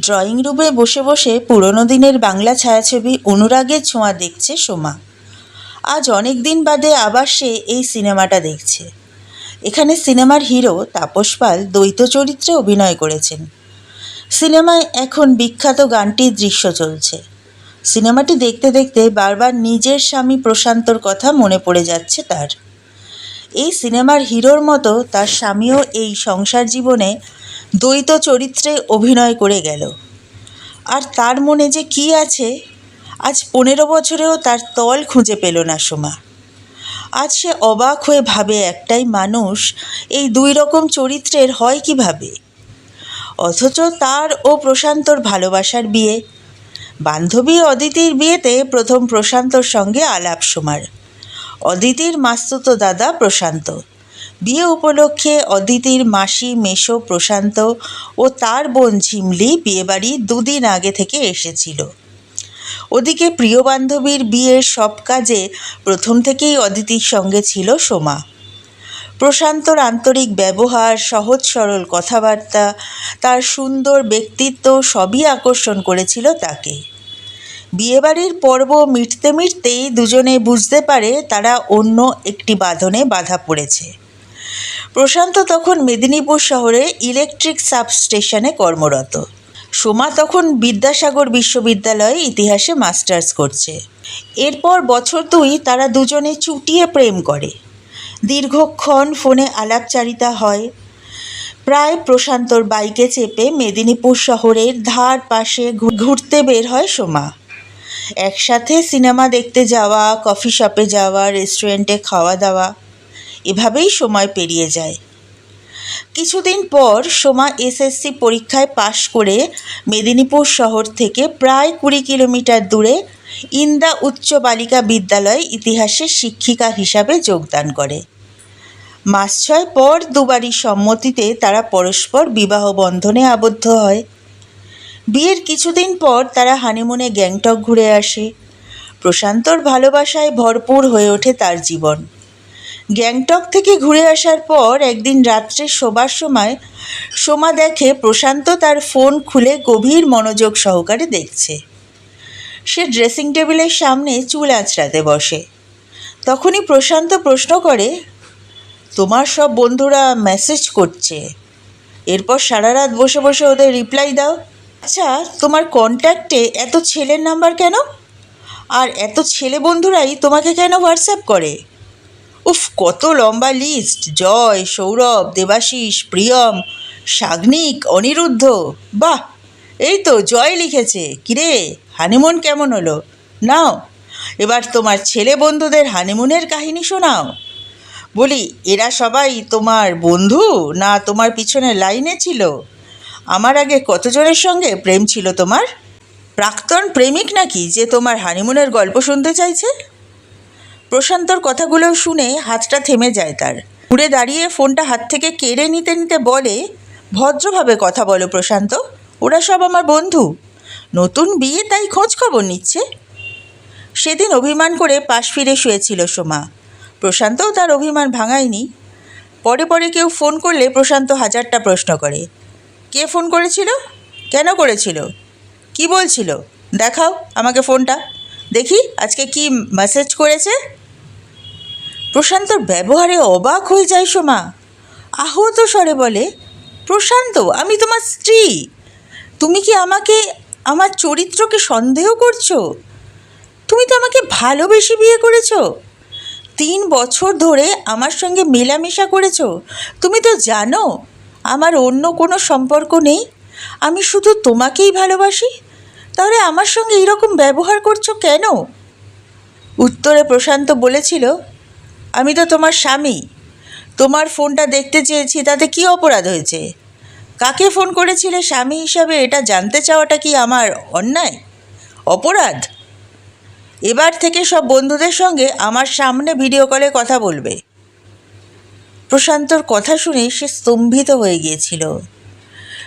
Drawing রুমে বসে বসে পুরনো দিনের বাংলা ছায়াছবি অনুরাগের ছোঁয়া দেখছে সোমা। আজ অনেক দিন বাদে আবার সে এই সিনেমাটা দেখছে। এখানে সিনেমার হিরো তাপস পাল দ্বৈত চরিত্রে অভিনয় করেছেন। সিনেমায় এখন বিখ্যাত গানটির দৃশ্য চলছে। সিনেমাটি দেখতে দেখতে বারবার নিজের স্বামী প্রশান্তর কথা মনে পড়ে যাচ্ছে তার। এই সিনেমার হিরোর মতো তার স্বামীও এই সংসার জীবনে দ্বৈত চরিত্রে অভিনয় করে গেল। আর তার মনে যে কি আছে, আজ পনেরো বছরেও তার তল খুঁজে পেল না সোমা। আজ সে অবাক হয়ে ভাবে, একটাই মানুষ এই দুই রকম চরিত্রের হয় কীভাবে? অথচ তার ও প্রশান্তর ভালোবাসার বিয়ে, বান্ধবী অদিতির বিয়েতে প্রথম প্রশান্তর সঙ্গে আলাপ সোমার। অদিতির মাস্তুতো দাদা প্রশান্ত। বিয়ে উপলক্ষে অদিতির মাসি মেশো প্রশান্ত ও তার বোন ঝিমলি বিয়েবাড়ি দুদিন আগে থেকে এসেছিল। ওদিকে প্রিয় বান্ধবীর বিয়ের সব কাজে প্রথম থেকেই অদিতির সঙ্গে ছিল সোমা। প্রশান্তর আন্তরিক ব্যবহার, সহজ সরল কথাবার্তা, তার সুন্দর ব্যক্তিত্ব সবই আকর্ষণ করেছিল তাকে। বিয়েবাড়ির পর্ব মিটতে মিটতেই দুজনে বুঝতে পারে তারা অন্য একটি বাঁধনে বাধা পড়েছে। প্রশান্ত তখন মেদিনীপুর শহরে ইলেকট্রিক সাবস্টেশনে কর্মরত। সোমা তখন বিদ্যাসাগর বিশ্ববিদ্যালয়ে ইতিহাসে মাস্টার্স করছে। এরপর বছর দুই তারা দুজনে চুটিয়ে প্রেম করে। দীর্ঘক্ষণ ফোনে আলাপচারিতা হয়। প্রায় প্রশান্তর বাইকে চেপে মেদিনীপুর শহরের ধার পাশে ঘুরতে বের হয় সোমা। একসাথে সিনেমা দেখতে যাওয়া, কফি শপে যাওয়া, রেস্টুরেন্টে খাওয়া দাওয়া এভাবেই সময় পেরিয়ে যায়। কিছুদিন পর সোমা এসএসসি পরীক্ষায় পাশ করে মেদিনীপুর শহর থেকে প্রায় কুড়ি কিলোমিটার দূরে ইন্দা উচ্চ বালিকা বিদ্যালয়ে ইতিহাসের শিক্ষিকা হিসাবে যোগদান করে। মাস ছয় পর দুবারই সম্মতিতে তারা পরস্পর বিবাহ বন্ধনে আবদ্ধ হয়। বিয়ের কিছুদিন পর তারা হানিমুনে গ্যাংটক ঘুরে আসে। প্রশান্তর ভালোবাসায় ভরপুর হয়ে ওঠে তার জীবন। গ্যাংটক থেকে ঘুরে আসার পর একদিন রাত্রে শোবার সময় সোমা দেখে প্রশান্ত তার ফোন খুলে গভীর মনোযোগ সহকারে দেখছে। সে ড্রেসিং টেবিলের সামনে চুল আঁচড়াতে বসে। তখনই প্রশান্ত প্রশ্ন করে, তোমার সব বন্ধুরা মেসেজ করছে। এরপর সারা রাত বসে বসে ওদের রিপ্লাই দাও। আচ্ছা তোমার কন্ট্যাক্টে এত ছেলের নাম্বার কেন? আর এত ছেলে বন্ধুরাই তোমাকে কেন হোয়াটসঅ্যাপ করে? উফ, কত লম্বা লিস্ট জয়, সৌরভ, দেবাশিস, প্রিয়ম, সাগ্নিক, অনিরুদ্ধ। বাহ, এই তো জয় লিখেছে। কিরে হানিমুন কেমন হলো? নাও, এবার তোমার ছেলে বন্ধুদের হানিমুনের কাহিনী শোনাও। বলি, এরা সবাই তোমার বন্ধু না তোমার পিছনে লাইনে ছিল? আমার আগে কতজনের সঙ্গে প্রেম ছিল তোমার? প্রাক্তন প্রেমিক নাকি যে তোমার হানিমুনের গল্প শুনতে চাইছে? প্রশান্তর কথাগুলো শুনে হাতটা থেমে যায় তার। ঘুরে দাঁড়িয়ে ফোনটা হাত থেকে কেড়ে নিতে নিতে বলে, ভদ্রভাবে কথা বলো প্রশান্ত, ওরা সব আমার বন্ধু। নতুন বিয়ে তাই খোঁজ খবর নিচ্ছে। সেদিন অভিমান করে পাশ ফিরে শুয়েছিল সোমা। প্রশান্তও তার অভিমান ভাঙায়নি। পরে পরে কেউ ফোন করলে প্রশান্ত হাজারটা প্রশ্ন করে, কে ফোন করেছিল? কেন করেছিল? কি বলছিল? দেখাও আমাকে ফোনটা। দেখি আজকে কি মেসেজ করেছে? প্রশান্তর ব্যবহারে অবাক হয়ে যায় সোমা। আহত স্বরে বলে, প্রশান্ত, আমি তোমার স্ত্রী। তুমি কি আমাকে, আমার চরিত্রকে সন্দেহ করছ? তুমি তো আমাকে ভালোবেসে বিয়ে করেছ। তিন বছর ধরে আমার সঙ্গে মেলামেশা করেছ। তুমি তো জানো, আমার অন্য কোনো সম্পর্ক নেই। আমি শুধু তোমাকেই ভালোবাসি। তাহলে আমার সঙ্গে এইরকম ব্যবহার করছ কেন? উত্তরে প্রশান্ত বলেছিল আমি তো তোমার স্বামী। তোমার ফোনটা দেখতে চেয়েছি, তাতে কি অপরাধ হয়েছে? কাকে ফোন করেছিলে স্বামী হিসাবে? এটা জানতে চাওয়াটা কি আমার অন্যায়? অপরাধ? এবার থেকে সব বন্ধুদের সঙ্গে আমার সামনে ভিডিও কলে কথা বলবে। প্রশান্তর কথা শুনে সে স্তম্ভিত হয়ে গিয়েছিল।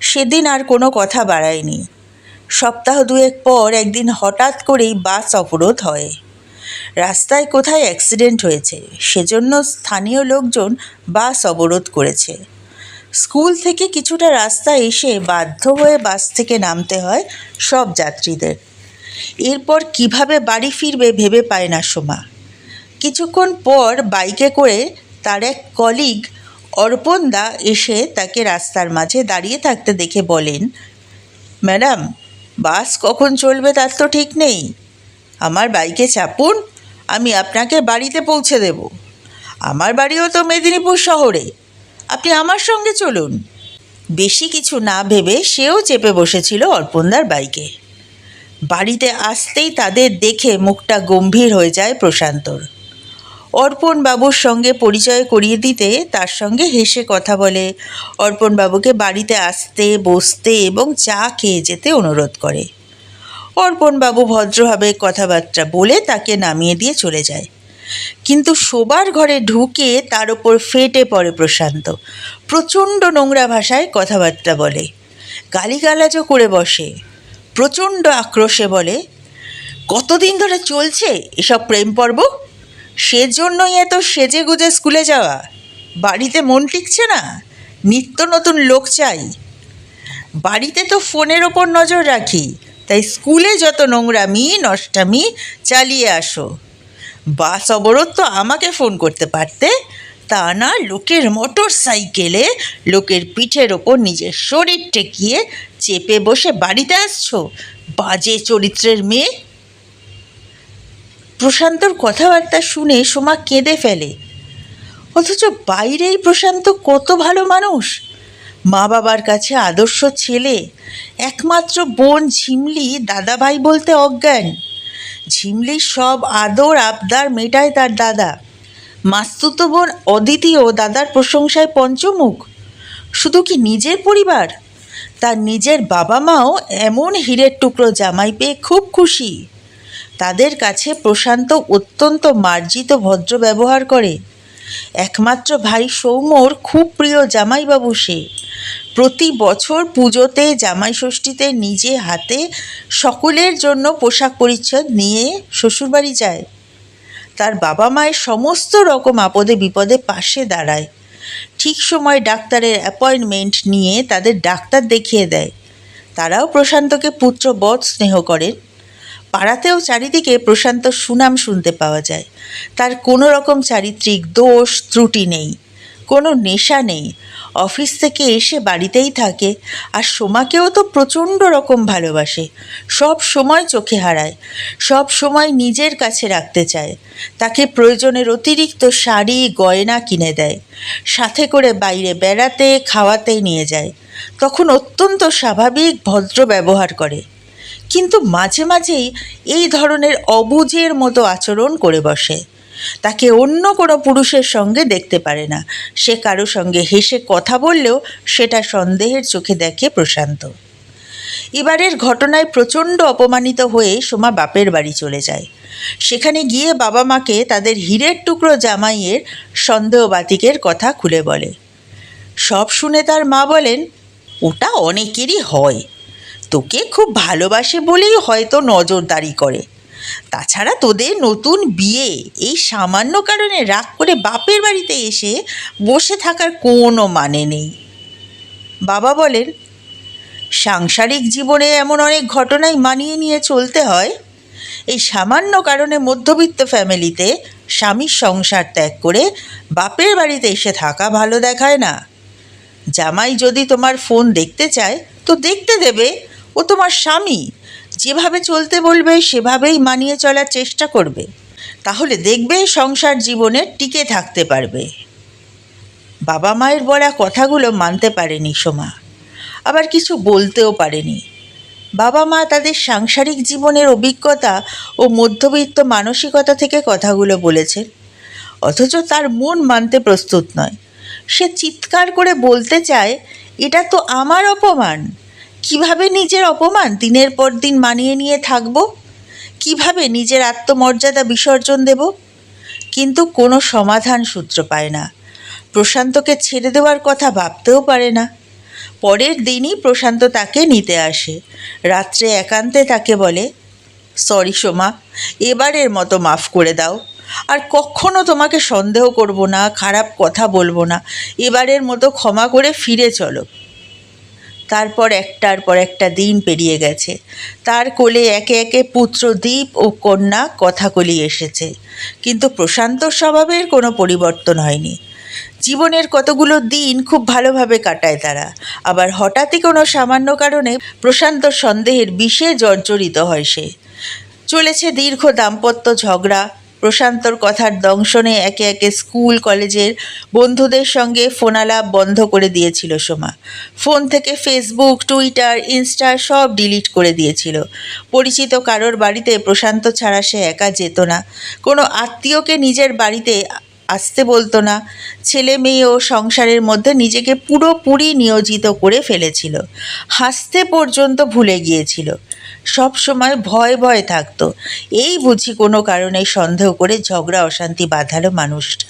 সেদিন আর কোনো কথা বাড়ায়নি। সপ্তাহ দুয়েক পর একদিন হঠাৎ করেই বাস অবরোধ হয়। রাস্তায় কোথায় অ্যাক্সিডেন্ট হয়েছে, সেজন্য স্থানীয় লোকজন বাস অবরোধ করেছে। স্কুল থেকে কিছুটা রাস্তা এসে বাধ্য হয়ে বাস থেকে নামতে হয় সব যাত্রীদের। এরপর কীভাবে বাড়ি ফিরবে ভেবে পায় না সোমা। কিছুক্ষণ পর বাইকে করে তার এক কলিগ অর্পণ দা এসে তাকে রাস্তার মাঝে দাঁড়িয়ে থাকতে দেখে বলেন, ম্যাডাম বাস কখন চলবে তার তো ঠিক নেই। আমার বাইকে চাপুন আমি আপনাকে বাড়িতে পৌঁছে দেব। আমার বাড়িও তো মেদিনীপুর শহরে। আপনি আমার সঙ্গে চলুন। বেশি কিছু না ভেবে সেও চেপে বসেছিল অর্পণদার বাইকে। বাড়িতে আসতেই তাদের দেখে মুখটা গম্ভীর হয়ে যায় প্রশান্তর। অর্পণ বাবুর সঙ্গে পরিচয় করিয়ে দিতে তার সঙ্গে হেসে কথা বলে। অর্পণ বাবুকে বাড়িতে আসতে, বসতে এবং চা খেয়ে যেতে অনুরোধ করে। অর্পণ বাবু ভদ্রভাবে কথাবার্তা বলে তাকে নামিয়ে দিয়ে চলে যায়। কিন্তু শোবার ঘরে ঢুকে তার ওপর ফেটে পড়ে প্রশান্ত। প্রচণ্ড নোংরা ভাষায় কথাবার্তা বলে। গালিগালাজও করে বসে। প্রচণ্ড আক্রোশে বলে, কতদিন ধরে চলছে এসব প্রেম পর্ব? সেজন্যই এত সেজে গুজে স্কুলে যাওয়া। বাড়িতে মন টিকছে না, নিত্য নতুন লোক চাই। বাড়িতে তো ফোনের ওপর নজর রাখি। তাই স্কুলে যত নোংরামি, নষ্টামি, চালিয়ে আসো। বাস অবরোধ তো আমাকে ফোন করতে পারতে, তা না লোকের মোটর সাইকেলে লোকের পিঠের ওপর নিজের শরীর টেকিয়ে চেপে বসে বাড়িতে আসছো? বাজে চরিত্রের মেয়ে। প্রশান্তর কথাবার্তা শুনে সোমা কেঁদে ফেলে। অথচ বাইরেই প্রশান্ত কত ভালো মানুষ। মা বাবার কাছে আদর্শ ছেলে, একমাত্র বোন ঝিমলি দাদাভাই বলতে অজ্ঞান। ঝিমলির সব আদর আবদার মেটায় তার দাদা। মাস্তুতো বোন অদ্বিতীয় দাদার প্রশংসায় পঞ্চমুখ। শুধু কি নিজের পরিবার? তার নিজের বাবা মাও এমন হীরের টুকরো জামাই পেয়ে খুব খুশি। তাদের কাছে প্রশান্ত অত্যন্ত মার্জিত ভদ্র ব্যবহার করে। একমাত্র ভাই সৌম্যর খুব প্রিয় জামাইবাবু সে। প্রতি বছর পুজোতে জামাই ষষ্ঠীতে নিজে হাতে সকলের জন্য পোশাক পরিচ্ছদ নিয়ে শ্বশুরবাড়ি যায়। তার বাবা মায়ের সমস্ত রকম আপদে বিপদে পাশে দাঁড়ায়। ঠিক সময় ডাক্তারের অ্যাপয়েন্টমেন্ট নিয়ে তাদের ডাক্তার দেখিয়ে দেয়। তারাও প্রশান্তকে পুত্রবধ স্নেহ করেন। পাড়াতেও চারিদিকে প্রশান্ত সুনাম শুনতে পাওয়া যায়। তার কোনো রকম চারিত্রিক দোষ, ত্রুটি নেই, কোনো নেশা নেই। অফিস থেকে এসে বাড়িতেই থাকে আর সোমাকেও তো প্রচণ্ড রকম ভালোবাসে। সব সময় চোখে হারায়, সব সময় নিজের কাছে রাখতে চায়। তাকে প্রয়োজনের অতিরিক্ত শাড়ি, গয়না কিনে দেয়। সাথে করে বাইরে বেড়াতে, খাওয়াতে নিয়ে যায়। তখন অত্যন্ত স্বাভাবিক, ভদ্র ব্যবহার করে। কিন্তু মাঝে মাঝেই এই ধরনের অবুঝের মতো আচরণ করে বসে। তাকে অন্য কোনো পুরুষের সঙ্গে দেখতে পারে না। সে কারও সঙ্গে হেসে কথা বললেও সেটা সন্দেহের চোখে দেখে প্রশান্ত। এবারের ঘটনায় প্রচণ্ড অপমানিত হয়ে সোমা বাপের বাড়ি চলে যায়। সেখানে গিয়ে বাবা মাকে তাদের হীরের টুকরো জামাইয়ের সন্দেহবাতিকের কথা খুলে বলে। সব শুনে তার মা বলেন, ওটা অনেকেরই হয়। তোকে খুব ভালোবাসে বলেই হয়তো নজরদারি করে। তাছাড়া তোদের নতুন বিয়ে, এই সামান্য কারণে রাগ করে বাপের বাড়িতে এসে বসে থাকার কোনো মানে নেই। বাবা বলেন, সাংসারিক জীবনে এমন অনেক ঘটনাই মানিয়ে নিয়ে চলতে হয়। এই সামান্য কারণে মধ্যবিত্ত ফ্যামিলিতে স্বামীর সংসার ত্যাগ করে বাপের বাড়িতে এসে থাকা ভালো দেখায় না। জামাই যদি তোমার ফোন দেখতে চায়, তো দেখতে দেবে। ও তোমার স্বামী। যেভাবে চলতে বলবে, সেভাবেই মানিয়ে চলার চেষ্টা করবে। তাহলে দেখবে সংসার জীবনে টিকে থাকতে পারবে। বাবা মায়ের বলা কথাগুলো মানতে পারেনি সোমা। আবার কিছু বলতেও পারেনি। বাবা মা তাদের সাংসারিক জীবনের অভিজ্ঞতা ও মধ্যবিত্ত মানসিকতা থেকে কথাগুলো বলেছেন। অথচ তার মন মানতে প্রস্তুত নয়। সে চিৎকার করে বলতে চায়, এটা তো আমার অপমান। কীভাবে নিজের অপমান দিনের পর দিন মানিয়ে নিয়ে থাকব? কীভাবে নিজের আত্মমর্যাদা বিসর্জন দেব? কিন্তু কোনো সমাধান সূত্র পায় না। প্রশান্তকে ছেড়ে দেওয়ার কথা ভাবতেও পারে না। পরের দিনই প্রশান্ত তাকে নিতে আসে। রাত্রে একান্তে তাকে বলে, সরি সোমা, এবারের মতো মাফ করে দাও। আর কখনো তোমাকে সন্দেহ করব না, খারাপ কথা বলব না। এবারের মতো ক্ষমা করে ফিরে চলো। তারপর একটার পর একটা দিন পেরিয়ে গেছে। তার কোলে একে একে পুত্র দ্বীপ ও কন্যা কথাকলি এসেছে। কিন্তু প্রশান্তর স্বভাবের কোনো পরিবর্তন হয়নি। জীবনের কতগুলো দিন খুব ভালোভাবে কাটায় তারা। আবার হঠাৎই কোনো সামান্য কারণে প্রশান্ত সন্দেহের বিষে জর্জরিত হয় সে। চলেছে দীর্ঘ দাম্পত্য ঝগড়া প্রশান্তর কথার দংশনে একে একে স্কুল, কলেজের বন্ধুদের সঙ্গে ফোনালাপ বন্ধ করে দিয়েছিল সোমা। ফোন থেকে ফেসবুক টুইটার ইনস্টা সব ডিলিট করে দিয়েছিল। পরিচিত কারোর বাড়িতে প্রশান্ত ছাড়া সে একা যেত না। কোনো আত্মীয়কে নিজের বাড়িতে আসতে বলতো না। ছেলে মেয়ে ও সংসারের মধ্যে নিজেকে পুরোপুরি নিয়োজিত করে ফেলেছিল। হাসতে পর্যন্ত ভুলে গিয়েছিল। সব সময় ভয় ভয় থাকতো। এই বুঝি কোনো কারণে সন্দেহ করে ঝগড়া অশান্তি বাঁধালো মানুষটা।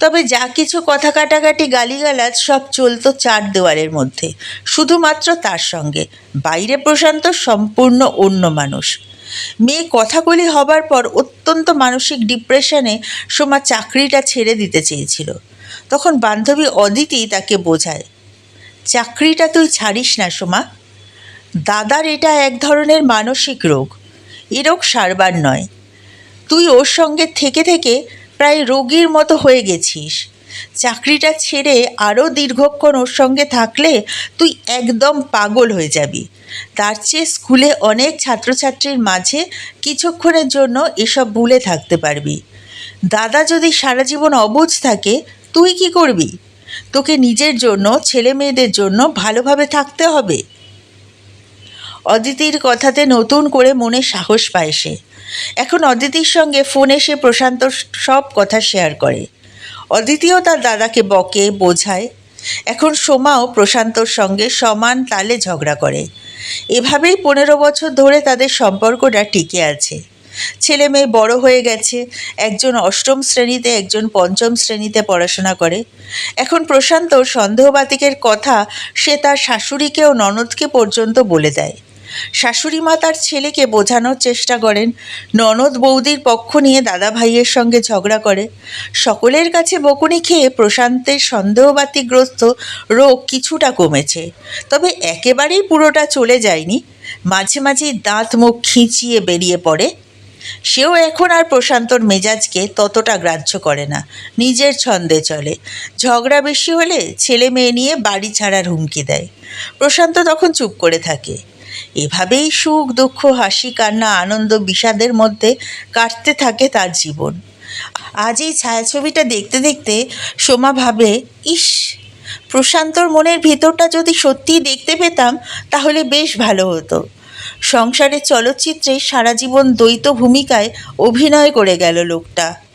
তবে যা কিছু কথা কাটাকাটি গালিগালাজ সব চলতো চার দেওয়ালের মধ্যে। শুধুমাত্র তার সঙ্গে। বাইরে প্রশান্ত সম্পূর্ণ অন্য মানুষ। মেয়ে কথাগুলি হবার পর অত্যন্ত মানসিক ডিপ্রেশনে সোমা চাকরিটা ছেড়ে দিতে চেয়েছিল। তখন বান্ধবী অদিতি তাকে বোঝায়, চাকরিটা তুই ছাড়িস না সোমা। দাদার এটা এক ধরনের মানসিক রোগ। এ রোগ সারবার নয়। তুই ওর সঙ্গে থেকে থেকে প্রায় রোগীর মতো হয়ে গেছিস। চাকরিটা ছেড়ে আরও দীর্ঘক্ষণ ওর সঙ্গে থাকলে তুই একদম পাগল হয়ে যাবি। তার চেয়ে স্কুলে অনেক ছাত্রছাত্রীর মাঝে কিছুক্ষণের জন্য এসব ভুলে থাকতে পারবি। দাদা যদি সারা জীবন অবুঝ থাকে, তুই কি করবি? তোকে নিজের জন্য, ছেলে মেয়েদের জন্য ভালোভাবে থাকতে হবে। অদিতির কথাতে নতুন করে মনে সাহস পায় সে। এখন অদিতির সঙ্গে ফোনে সে প্রশান্ত সব কথা শেয়ার করে। অদিতিও তার দাদাকে বকে, বোঝায়। এখন সোমাও প্রশান্তর সঙ্গে সমান তালে ঝগড়া করে। এভাবেই পনেরো বছর ধরে তাদের সম্পর্কটা টিকে আছে। ছেলে মেয়ে বড় হয়ে গেছে, একজন অষ্টম শ্রেণীতে, একজন পঞ্চম শ্রেণীতে পড়াশোনা করে। এখন প্রশান্ত সন্দেহবাতিকের কথা সে তার শাশুড়িকে ও ননদকে পর্যন্ত বলে দেয়। শাশুড়ি মা তার ছেলেকে বোঝানোর চেষ্টা করেন। ননদ বৌদির পক্ষ নিয়ে দাদা ভাইয়ের সঙ্গে ঝগড়া করে। সকলের কাছে বকুনি খেয়ে প্রশান্তের সন্দেহবাতিগ্রস্ত রোগ কিছুটা কমেছে। তবে একেবারেই পুরোটা চলে যায়নি। মাঝে মাঝে দাঁত মুখ খিঁচিয়ে বেরিয়ে পড়ে। সেও এখন আর প্রশান্তর মেজাজকে ততটা গ্রাহ্য করে না। নিজের ছন্দে চলে। ঝগড়া বেশি হলে ছেলে মেয়ে নিয়ে বাড়ি ছাড়ার হুমকি দেয়। প্রশান্ত তখন চুপ করে থাকে। এভাবেই সুখ, দুঃখ, হাসি, কান্না, আনন্দ, বিষাদের মধ্যে কাটতে থাকে তার জীবন। আজ এই ছায়াছবিটা দেখতে দেখতে সোমা ভাবে, ইস, প্রশান্তর মনের ভেতরটা যদি সত্যিই দেখতে পেতাম, তাহলে বেশ ভালো হতো। সংসারের চলচ্চিত্রে সারা জীবন দ্বৈত ভূমিকায় অভিনয় করে গেল লোকটা।